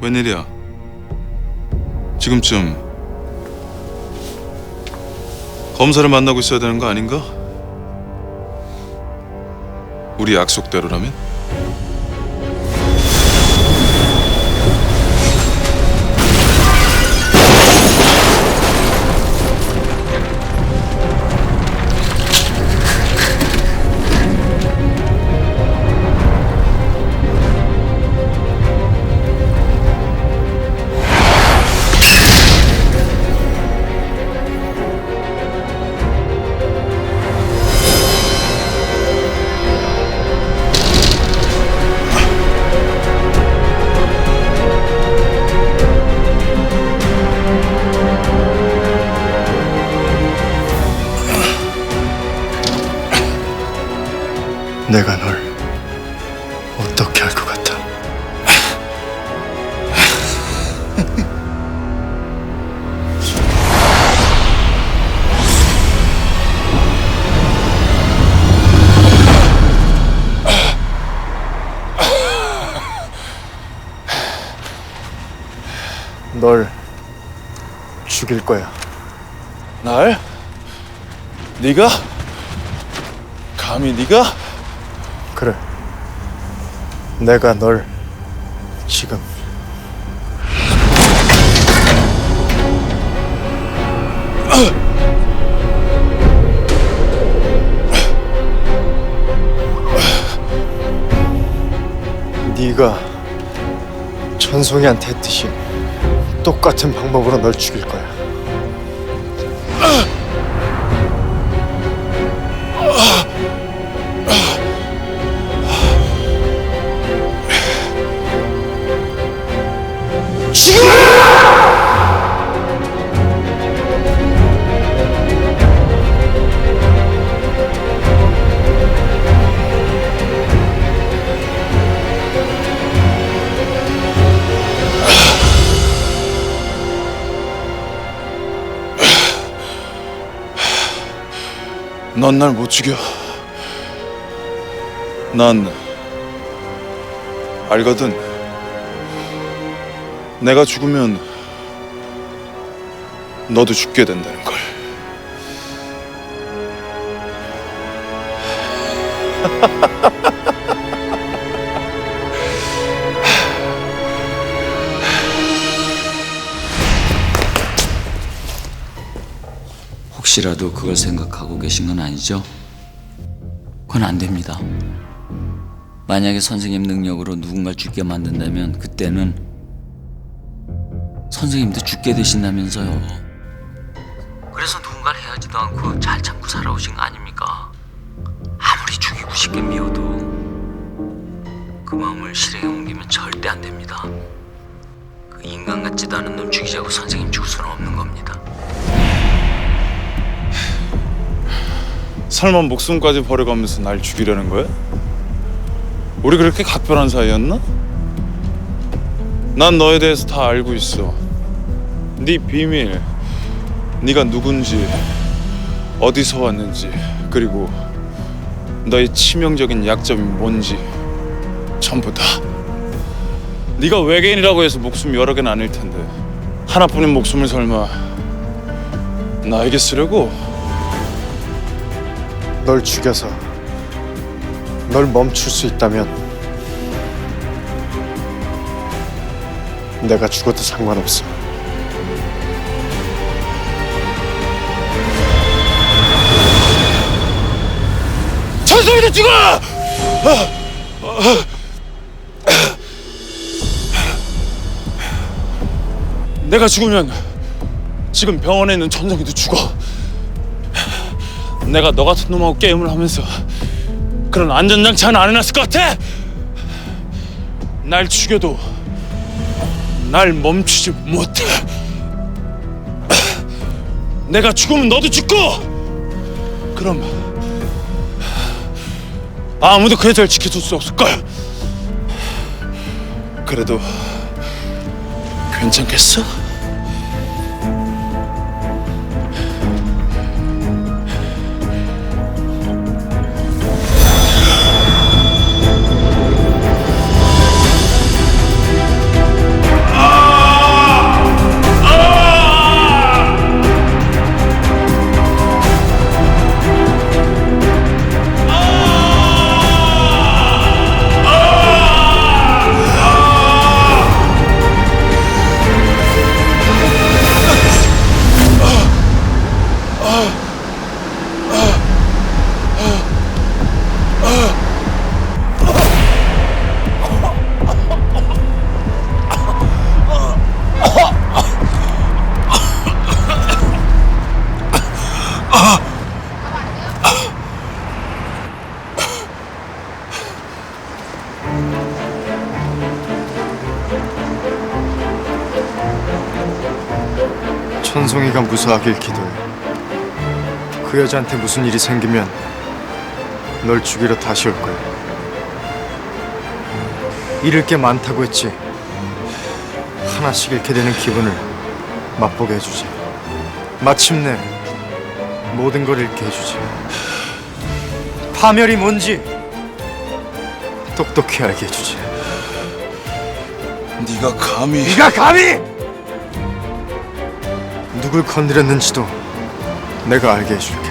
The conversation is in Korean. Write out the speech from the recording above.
웬일이야? 지금쯤 검사를 만나고 있어야 되는 거 아닌가? 우리 약속대로라면? 내가 널 어떻게 할 것 같아? 널 죽일 거야. 날? 네가? 감히 네가? 그래. 내가 널 지금 네가 천송이한테 했듯이 똑같은 방법으로 널 죽일 거야. 넌 날 못 죽여. 난 알거든. 내가 죽으면 너도 죽게 된다는 걸. 혹시라도 그걸 생각하고 계신 건 아니죠? 그건 안 됩니다. 만약에 선생님 능력으로 누군가를 죽게 만든다면 그때는 선생님도 죽게 되신다면서요. 그래서 누군가를 해하지도 않고 잘 참고 살아오신 거 아닙니까? 아무리 죽이고 싶게 미워도 그 마음을 실행에 옮기면 절대 안 됩니다. 그 인간 같지도 않은 놈 죽이자고 선생님 죽을 수는 없는 겁니다. 설마 목숨까지 버려가면서 날 죽이려는 거야? 우리 그렇게 각별한 사이였나? 난 너에 대해서 다 알고 있어. 네 비밀, 네가 누군지, 어디서 왔는지, 그리고 너의 치명적인 약점이 뭔지 전부 다. 네가 외계인이라고 해서 목숨 여러 개는 아닐 텐데 하나뿐인 목숨을 설마 나에게 쓰려고? 널 죽여서 널 멈출 수 있다면 내가 죽어도 상관없어. 천성이도 죽어! 내가 죽으면 지금 병원에 있는 천성이도 죽어. 내가 너 같은 놈하고 게임을 하면서 그런 안전장치 하나 안 해놨을 것 같아? 날 죽여도 날 멈추지 못해. 내가 죽으면 너도 죽고! 그럼 아무도 그 여자를 지켜줄 수 없을 거야. 그래도 괜찮겠어? 천송이가 무사하길 기도해. 그 여자한테 무슨 일이 생기면 널 죽이러 다시 올 거야. 잃을 게 많다고 했지. 하나씩 잃게 되는 기분을 맛보게 해주지. 마침내 모든 걸 잃게 해주지. 파멸이 뭔지 똑똑히 알게 해주지. 네가 감히 네가 감히 누굴 건드렸는지도 내가 알게 해줄게.